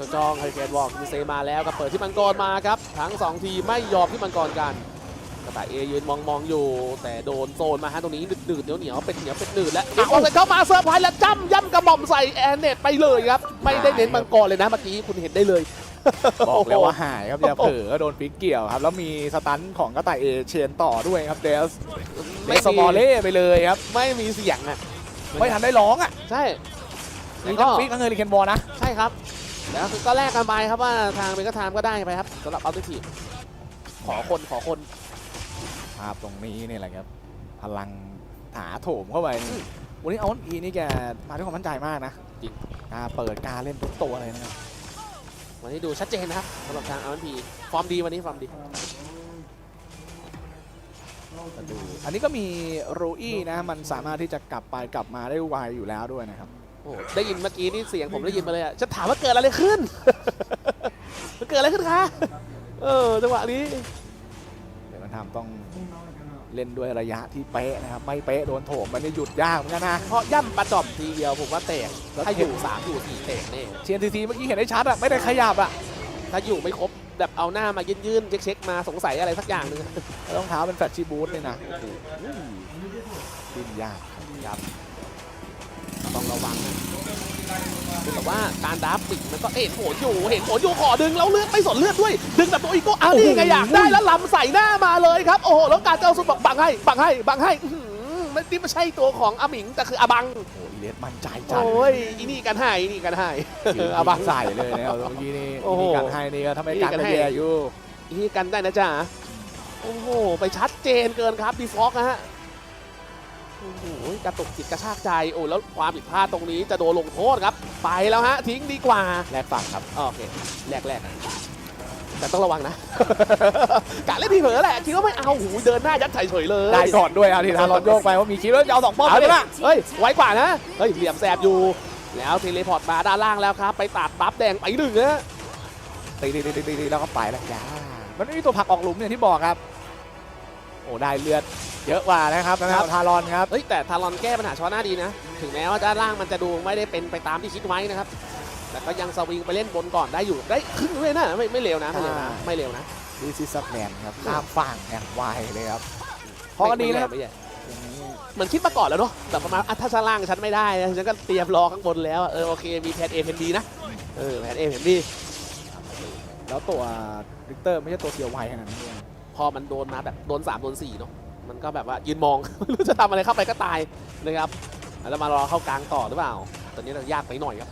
จ้าจ้องไฮเกนวอล์กเซมาแล้วก็เปิดที่มังกรมาครับ ทั้ง 2 ทีมไม่ยอมที่มังกรกันกระต่ายเอยืนมองมองๆอยู่ แต่โดนโซนมาฮะตรงนี้หนืดๆเหนียวเหนียวๆเป็นเหนียวเป็นหนืดแล้วเอาเสร็จเข้ามาเซอร์ไพรส์แล้วจ้ำย่ำกระหม่อมใส่แอนเนตไปเลยครับ ไม่ได้เน้นมังกรเลยนะเมื่อกี้คุณเห็นได้เลยบอกแล้วว่าหายครับอย่าเผลอโดนฟิกเกี่ยวครับ แล้วมีสตันของกระต่ายเอเชนต่อด้วยครับเดสเลสมอลเล่ไปเลยครับ ไม่มีเสียงอะไม่ทันได้ร้องอะใช่มีก็ทั้งฟิกทั้งเฮลิเคนบอลนะใช่ครับ แล้วคือก็แลกกันไปครับว่าทางเมกาไทม์ก็ได้ไปครับสำหรับอัลติทีขอคนขอคนภาพตรงนี้นี่แหละครับ พลังถาโถมเข้าไปนี่วันนี้เอาวันอีนี่แกมาด้วยความมั่นใจมากนะจริงอ่าเปิดการเล่นทุกตัวเลยนะครับวันนี้ดูชัดเจนนะครับสำหรับทางอัลพีฟอร์มดีวันนี้ฟอร์มดีมาดูอันนี้ก็มีโรอี้นะมันสามารถที่จะกลับไปกลับมาได้ไวอยู่แล้วด้วยนะครับ โอ้ได้ยินเมื่อกี้นี่เสียงผมได้ยินมาเลยอะจะถามว่าเกิดอะไรขึ้น มันเกิดอะไรขึ้นคะเออจังหวะนี้เดี๋ยวมันทำต้องเล่นด้วยระยะที่เป๊ะนะครับไม่เป๊ะโดนโถมมันนี่หยุดยากเหมือนกันนะเพราะย่ำปลาจอมทีเดียวผมว่าแตกแล้วถ้าอยู่สามอยู่สี่แตกแน่เชียนทีทีเมื่อกี้เห็นได้ชัดอะไม่ได้ขยับอะถ้าอยู่ไม่ครบแบบเอาหน้ามายื่นๆเช็คๆมาสงสัยอะไรสักอย่างหนึ่งรองเท้าเป็นแฟลชชีบูทเลยนะโอ้โหดิ้นยากครับ ต้องระวังนะคือแต่ว่าการดับปิดมันก็เห็นโผล่อยู่เห็นโผล่อยู่ขอดึงแล้วเลือดไม่สนเลือดด้วย ดึงแบบตัวอีโก้เอานี่ไงอยากได้แล้วลำใส่หน้ามาเลยครับโอ้โหแล้วการเจ้าสุดบอกบังให้บังให้บังให้อื้อหือไม่นี่ไม่ใช่ตัวของอาหมิงแต่คืออาบังโอ้โหอีเลสมั่นใจจัดโอ้ยอีนี่กันให้อีนี่กันให้ยืนอาบังใส่เลยนะครับเมื่อกี้นี่โอ้โหมีการให้นี่ก็ทำให้การมีการให้ไปแย่อยู่อีนี่กันได้นะจ๊ะโอ้โหไปชัดเจนเกินครับดีฟอกนะฮะ โอ้โหกระตุกจิตกระชากใจโอ้แล้วความผิดพลาดตรงนี้จะโดนลงโทษครับ ไปแล้วฮะทิ้งดีกว่าแลกฝั่งครับโอเคแรกแรกแต่ต้องระวังนะกะเล่นที่เผลอแหละคิดว่าไม่เอาหูเดินหน้ายัดใส่เฉยเลยได้ก่อนด้วยอาทีทารอนโยกไปว่ามีคิดว่าจะเอาสองป้อมเอาเลดิยนะเฮ้ยไวกว่านะเฮ้ยเหลี่ยมแสบอยู่ แล้วเทเลพอร์ตมาด้านล่างแล้วครับ ไปตัดบัฟแดงไปหนึ่งนะตีตีตีตีตีแล้วก็ไปแล้วจ้ามันไม่มีตัวผลักออกหลุมอย่างที่บอกครับ โอ้ได้เลือด เยอะกว่านะครับนะครับทารอนครับ เฮ้ยแต่ทารอนแก้ปัญหาช้อนหน้าดีนะ ถึงแม้ว่าด้านล่างมันจะดูไม่ได้เป็นไปตามที่คิดไว้นะครับ แต่ก็ยังสวิงไปเล่นบนก่อนได้อยู่ได้ครึ่งเลยนะไม่ไม่เร็วนะไม่เร็วนะอ่าไม่เร็วนะดีซิสแมนครับข้ามฝั่งอย่างไวเลยครับเพราะก็ดีนะครับไม่แย่เหมือนคิดมาก่อนแล้วเนาะแบบประมาณอะถ้าชั้นล่างฉันไม่ได้นะฉันก็เตรียมรอข้างบนแล้วอะเออโอเคมีแผน A แผน B นะเออแผน A แผน B แล้วตัวริกเตอร์ไม่ใช่ตัวเกียวไวขนาดนั้นด้วยพอมันโดนมาแบบโดน3โดน4เนาะ มันก็แบบว่ายืนมอง ไม่รู้จะทำอะไรเข้าไปก็ตายนะครับแล้วมารอเข้ากลางต่อหรือเปล่า ตอนนี้เรายากไปหน่อยครับ